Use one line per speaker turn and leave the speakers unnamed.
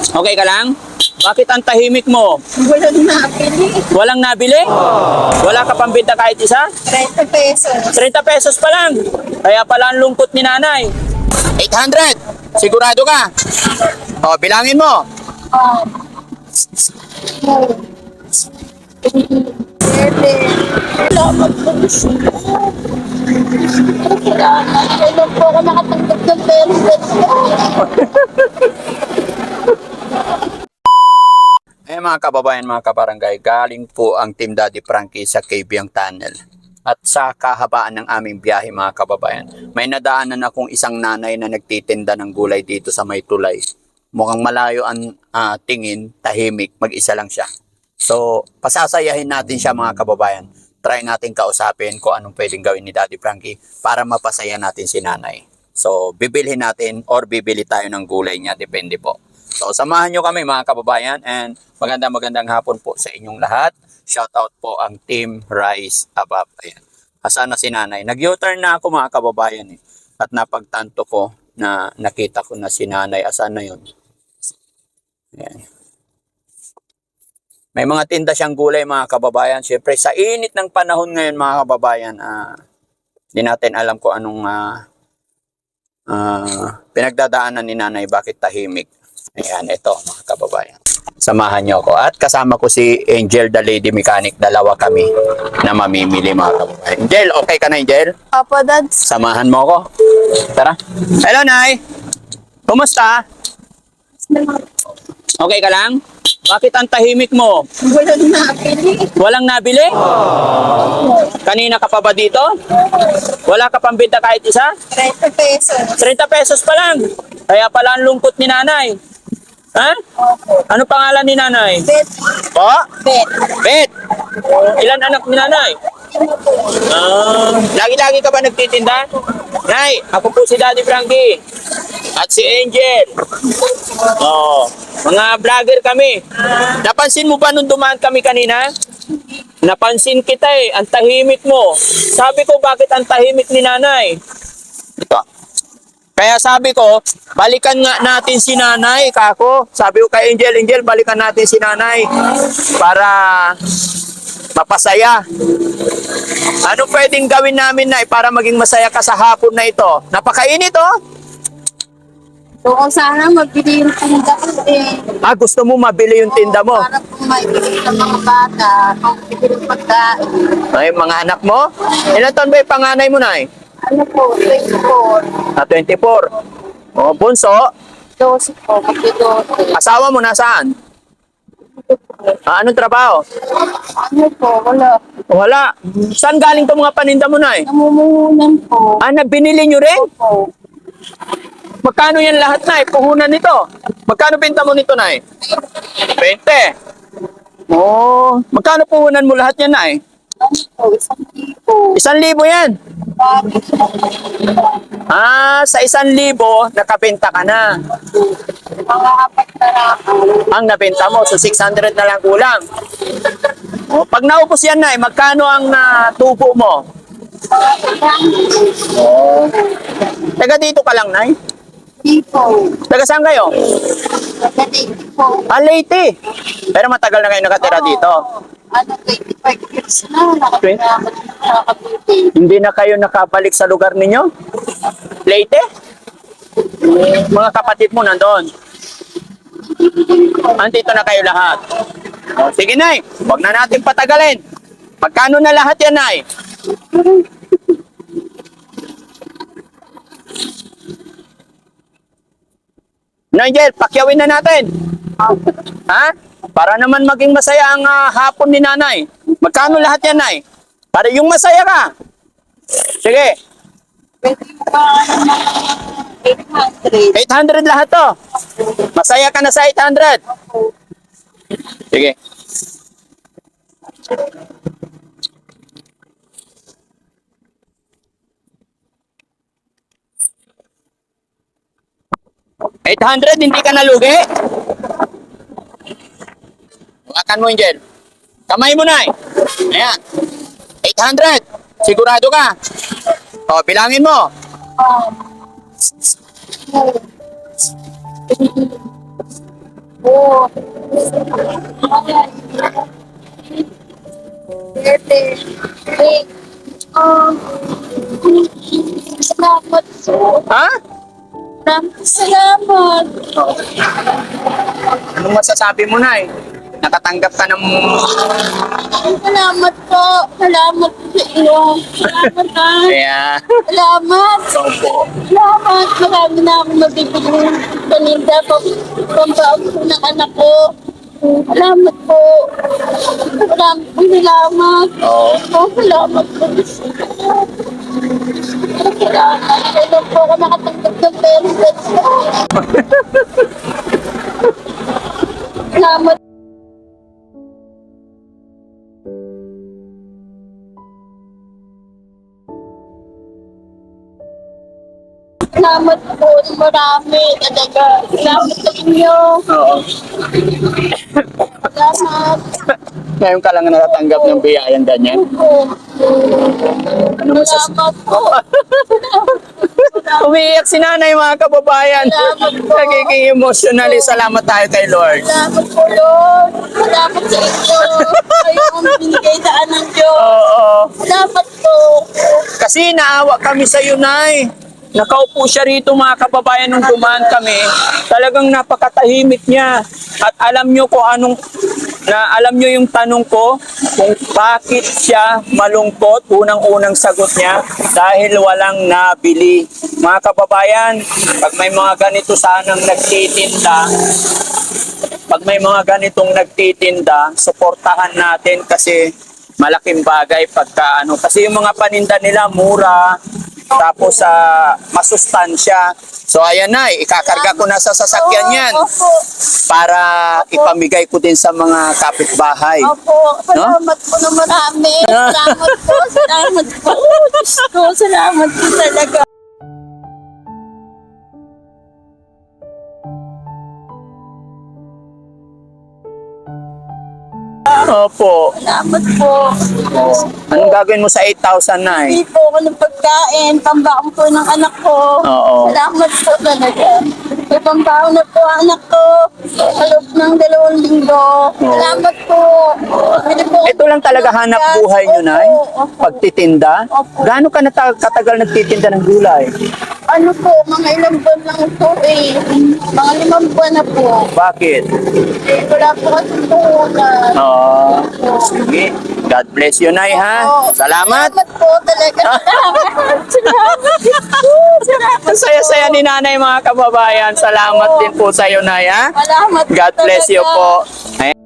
Okay ka lang? Bakit ang tahimik mo?
Walang nabili.
Walang nabili? Wala ka pambinta kahit isa?
30 pesos.
30 pesos pa lang. Kaya pala ang lungkot ni nanay. 800. Sigurado ka? O, bilangin mo.
Um, Bebe. Salamat po. Salamat. Kailan po ako nakatanggap ng pera.
Eh mga kababayan, mga kabarangay, galing po ang Team Daddy Frankie sa Cabiang Tunnel. At sa kahabaan ng aming biyahe mga kababayan, may nadaanan akong isang nanay na nagtitinda ng gulay dito sa may tulay. Mukhang malayo ang ah, tingin, tahimik, mag-isa lang siya. So, pasasayahin natin siya mga kababayan. Try natin kausapin kung anong pwedeng gawin ni Daddy Frankie para mapasaya natin si nanay. So, bibilhin natin or bibili tayo ng gulay niya, depende po. So, samahan nyo kami mga kababayan and magandang magandang hapon po sa inyong lahat. Shout out po ang Team Rise Above. Ayan. Asan na si nanay? Nag-U-turn na ako mga kababayan eh. At napagtanto ko na nakita ko na si nanay. Asan na yun? Ayan. May mga tinda siyang gulay mga kababayan. Siyempre sa init ng panahon ngayon mga kababayan, di natin alam kung anong ah, ah, pinagdadaanan ni nanay bakit tahimik. Ayan, ito mga kababayan. Samahan niyo ako. At kasama ko si Angel, the lady mechanic. Dalawa kami na mamimili mga kababayan. Angel, okay ka na Angel?
Opo, dads.
Samahan mo ako. Tara. Hello, Nay. Kumusta? Okay ka lang? Bakit ang tahimik mo?
Walang nabili.
Walang nabili? Kanina ka pa ba dito? Wala ka pambinta kahit isa?
30 pesos.
30 pesos pa lang. Kaya pala ang lungkot ni nanay. Ha? Ano pangalan ni nanay?
Bet.
Po?
Bet.
Bet. Ilan anak ni nanay? Ah, lagi-lagi ka ba nagtitinda? Nay, ako po si Daddy Frankie. At si Angel. Oo. mga vlogger kami. Napansin mo ba nung dumaan kami kanina? Napansin kita eh, ang tahimik mo. Sabi ko, bakit ang tahimik ni nanay? Ito. Kaya sabi ko, balikan nga natin si nanay, kako. Sabi ko kay Angel, Angel, balikan natin si nanay para mapasaya. Ano pwedeng gawin namin na para maging masaya ka sa hapon na ito? Napakainit oh.
So, kung sana magbili yung tinda ko eh.
Ah, gusto mo mabili yung tinda mo?
Para kung may bili ng mga bata, kung bibili ng pagkain.
Ay, mga anak mo? Ilan taon ba yung panganay mo na
Ano po, 24.
Ah, 24. Oh, bunso,
12 po, magdi-12.
asawa mo nasaan? Ah, anong trabaho?
Ano po, wala.
Wala. Saan galing itong mga paninda mo na
Namumuhunan po.
Ah, na binili nyo rin?
Po.
Magkano yan lahat na Puhunan nito. Magkano benta mo nito na 20. Oh, magkano puhunan mo lahat yan na
po, isang libo.
Isang libo yan. Ah, sa isang libo, nakabenta ka na.
Mga apat na rako.
Ang nabenta mo, so 600 na lang kulang. Oh, pag naubos yan na magkano ang natubo mo? Taga dito ka lang, Nay?
Libo.
Taga saan kayo?
Nagdating po.
Ah, Leyte. Pero matagal na kayo nakatira dito.
Ano, 25 years na. Cavite.
Hindi na kayo nakabalik sa lugar ninyo? Leyte? Mga kapatid mo nandoon. Andito na kayo lahat. Sige, Nay. Huwag na natin patagalin. Magkano na lahat yan, Nay? Nigel, pakyawin na natin. Ha? Para naman maging masaya ang ah, hapon ni nanay. Magkano lahat yan, Nay? Para yung masaya ka. Sige,
Pwede pa naman 800.
800 lahat to. Masaya ka na sa 800. Sige. Eight hundred, hindi ka nalugi? Hawakan mo, Angel. Kamay mo na eh. Ayan. 800. Sigurado ka? O, bilangin mo.
Um, salamat po.
Ha?
Salamat.
Anong masasabi mo na Nakatanggap ka ng...
Salamat po. Salamat po sa iyo. Salamat ha.
Kaya...
Salamat.
Opo.
Salamat. Marami na akong mabibigyan paninda pang pambaon ko ng anak ko. Salamat po. Marami po salamat.
Oo.
Oh, salamat po. Salamat. Kailan po ako nakatanggap ng pera. Salamat. Salamat po ng marami talaga. Salamat sa inyo.
Oo.
Salamat
Ngayon ka lang nakatanggap ng biyayang ganyan. Ano masas...
Salamat po.
Umiiyak si nanay mga kababayan.
Salamat po.
Nagiging emotionally. Salamat tayo kay Lord.
Salamat po, Lord. Salamat sa inyo. Kayo ang binigay daan ng Diyos.
Oo.
Salamat po.
Kasi naawa kami sa iyo, Nay. Nakaupo siya rito mga kababayan nung dumaan kami. Talagang napakatahimik niya. At alam nyo kung anong na alam nyo yung tanong ko kung bakit siya malungkot. Unang-unang sagot niya dahil walang nabili. Mga kababayan, pag may mga ganito sanang nagtitinda, pag may mga ganitong nagtitinda, suportahan natin kasi malaking bagay pagka ano. Kasi yung mga paninda nila mura, tapos sa masustansya. So ayan na, ikakarga ko na sa sasakyan yan para ipamigay ko din sa mga kapitbahay.
Opo. Salamat po na marami. Salamat po. Salamat po. Diyos ko, salamat po talaga.
Opo.
Salamat po.
Anong gagawin mo sa 8,000 na eh?
Hindi po ako ng pagkain. Pambaon po ng anak ko.
Oo.
Salamat po talaga. Pambaon na po ang anak ko. Sa loob ng dalawang linggo. Salamat po. Pwede po
Ito lang talaga hanap buhay nyo, Nay?
Opo.
Pagtitinda?
Opo.
Gaano ka nata- katagal nagtitinda ng gulay?
Ano po, mga ilang buwan lang po eh. Mga limang buwan na po.
Bakit?
Eh, wala po kasi puhunan.
Oo. Sige. God bless you, Nay, ha? Salamat.
Salamat po talaga. Salamat. Salamat po. Salamat
Ang saya-saya ni nanay mga kababayan. Salamat din po sa iyo, Nay, ha?
Salamat
God bless you po. Ayan.